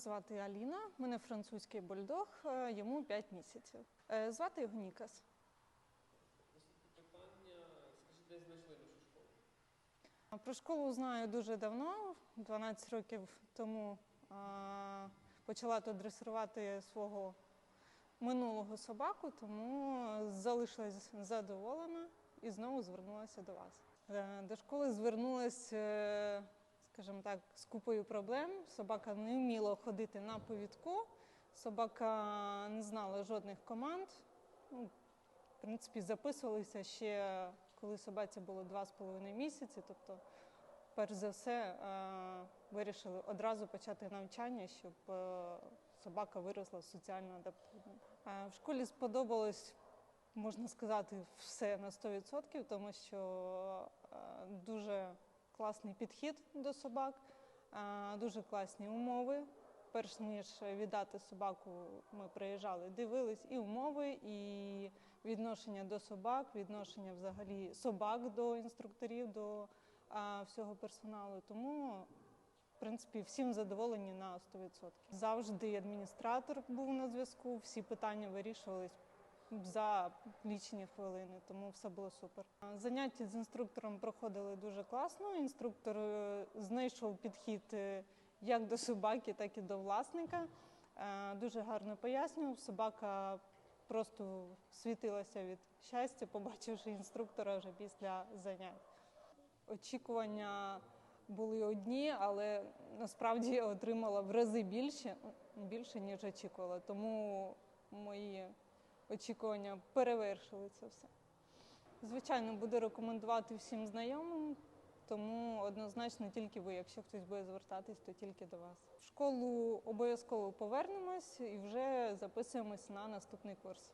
звати Аліна, мене французький бульдог, е, йому 5 місяців. Е, Звати його Нікас. Питання. Скажіть, де знайшли нашу школу? Про школу знаю дуже давно, 12 років тому почала тут дресирувати свого минулого собаку, тому залишилась задоволена і знову звернулася до вас. Е, До школи звернулася, скажімо так, з купою проблем. Собака не вміла ходити на повідку, собака не знала жодних команд. Ну, в принципі, записувалися ще коли собаці було два з половиною місяці. Тобто, перш за все, е, вирішили одразу почати навчання, щоб е, собака виросла соціально адаптивною. Е, В школі сподобалось, можна сказати, все на 100%, тому що класний підхід до собак, е, дуже класні умови. Перш ніж віддати собаку, ми приїжджали, дивились і умови, і відношення до собак, відношення взагалі собак до інструкторів, до а, всього персоналу. Тому, в принципі, всім задоволені на 100%. Завжди адміністратор був на зв'язку, всі питання вирішувались за лічені хвилини, тому все було супер. Заняття з інструктором проходили дуже класно. Інструктор е, знайшов підхід е, як до собаки, так і до власника. Е, Дуже гарно пояснював. Собака просто світилася від щастя, побачивши інструктора вже після занять. Очікування були одні, але насправді я отримала в рази більше, більше ніж очікувала. Тому мої очікування перевершили це все. Звичайно, буду рекомендувати всім знайомим, тому однозначно тільки ви, якщо хтось буде звертатись, то тільки до вас. В школу обов'язково повернемось і вже записуємось на наступний курс.